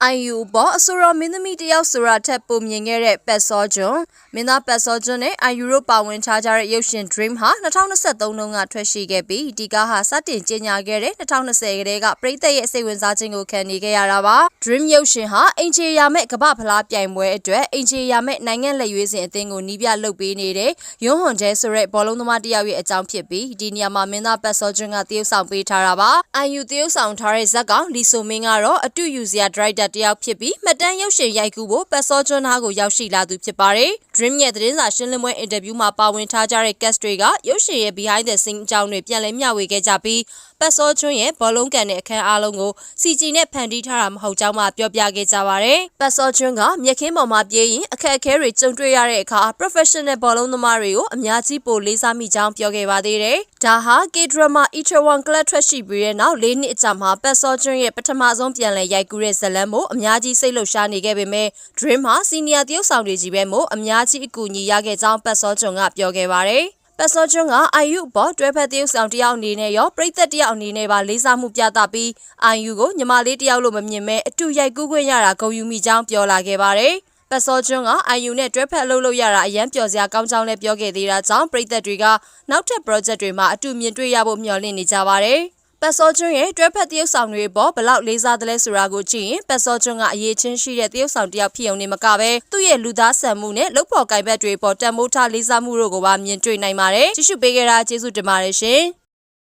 IU ဘောအဆိုရမင်းသမီးတယောက်ဆိုတာထက်ပုံမြင်ခဲ့တဲ့ပတ်စောဂျွန်မင်းသားပတ်စောဂျွန်နဲ့ IU တို့ပါဝင်ထားကြတဲ့ရုပ်ရှင် Dream ဟာ2023တုန်းကထွက်ရှိခဲ့ပြီးဒီကားဟာစတင်ကြေညာခဲ့တဲ့2020ကတည်းကပြည်သက်ရဲ့စိတ်ဝင်စားခြင်းကိုခံနေခဲ့ရတာပါ Dream ရုပ်ရှင်ဟာအင်ချေရမဲ့ကမ္ဘာဖလားပြိုင်ပွဲအတွက်အင်ချေရမဲ့နိုင်ငံလက်ရွေးစင်အသင်းကိုနီးပြလုပ်ပေးနေတဲ့ယွန်းဟွန်ကျဲဆိုတဲ့ဘောလုံးသမားတယောက်ရဲ့အကြောင်းဖြစ်ပြီးဒီနေရာမှာမင်းသားပတ်စောဂျွန်ကတရုပ်ဆောင်ပေးထားတာပါ IU တရုပ်ဆောင်ထားတဲ့ဇက်ကောင်လီဆိုမင်းကတော့အတူယူစရာဒရိုက်တာတယောက်ဖြစ်ပြီးမှတ်တမ်းရုပ်ရှင်ရိုက်ကူးဖို့ပတ်စောကျွန်းသားကိုရောက်ရှိလာသူဖြစ်ပါတယ်။ Dream ရဲ့သတင်းစာရှင်းလင်းပွဲအင်တာဗျူးမှာပါဝင်ထားကြတဲ့ guest တွေကရုပ်ရှင်ရဲ့ behind the scene အကြောင်းတွေပြန်လည်မျှဝေခဲ့ကြပြီး ပတ်စောကျွန်းရဲ့ဘောလုံးကန်တဲ့အခန်းအားလုံးကို CG နဲ့ဖန်တီးထားတာမဟုတ်ကြောင်းမှပြောပြခဲ့ကြပါတယ်။ပတ်စောကျွန်းကမြက်ခင်းပေါ်မှာပြေးရင်အခက်အခဲတွေကြုံတွေ့ရတဲ့အခါ professional ဘောလုံးသမားတွေကိုအများကြီးပိုလေးစားမိကြောင်းပြောခဲ့ပါသေးတယ်။ဒါဟာ K-drama Itaewon Club ထွက်ရှိပြီးတဲ့နောက်၄နှစ်အကြာမှာပတ်စောကျွန်းရဲ့ပထမဆုံးပြန်လည်ရိုက်ကူးတဲ့ဇတ်လံမို့အများကြီးစိတ်လှုပ်ရှားနေခဲ့ပေမဲ့ Dream ဟာစီနီယာတရုပ်ဆောင်တွေကြီးပဲမို့အများကြီးအကူအညီရခဲ့ကြောင်းပတ်စောကျွန်းကပြောခဲ့ပါတယ်။ ပတ်စောကျွန်းက IU ဘောတွဲဖက်တရုပ်ဆောင်တယောက်အနေနဲ့ရောပြည်သက်တယောက်အနေနဲ့ပါလေးစားမှုပြသပြီး IU ကိုညီမလေးတယောက်လို့မမြင်မဲအတူရိုက်ကူးခွင့်ရတာဂုဏ်ယူမိကြောင်းပြောလာခဲ့ပါတယ်။ပတ်စောကျွန်းက IU နဲ့တွဲဖက်လုပ်လို့ရတာအရန်ပျော်စရာကောင်းကြောင်းလည်းပြောခဲ့သေးတာကြောင့်ပြည်သက်တွေကနောက်ထပ် project တွေမှာအတူမြင်တွေ့ရဖို့မျှော်လင့်နေကြပါတယ်။ ပတ်စောကျွန်းရဲ့တွဲဖက်တရုပ်ဆောင်တွေပေါ်ဘလောက်လေးစားသလဲဆိုတာကိုကြည့်ရင်ပတ်စောကျွန်းကအရေးချင်းရှိတဲ့တရုပ်ဆောင်တစ်ယောက်ဖြစ်ုံနဲ့မကပဲသူ့ရဲ့လူသားဆန်မှုနဲ့လုပ်ဖော်ကိုင်ဘက်တွေပေါ်တန်မိုးထားလေးစားမှုတို့ကိုပါမြင်တွေ့နိုင်ပါတယ်။ကြည့်ရှုပေးကြတာကျေးဇူးတင်ပါတယ်ရှင်။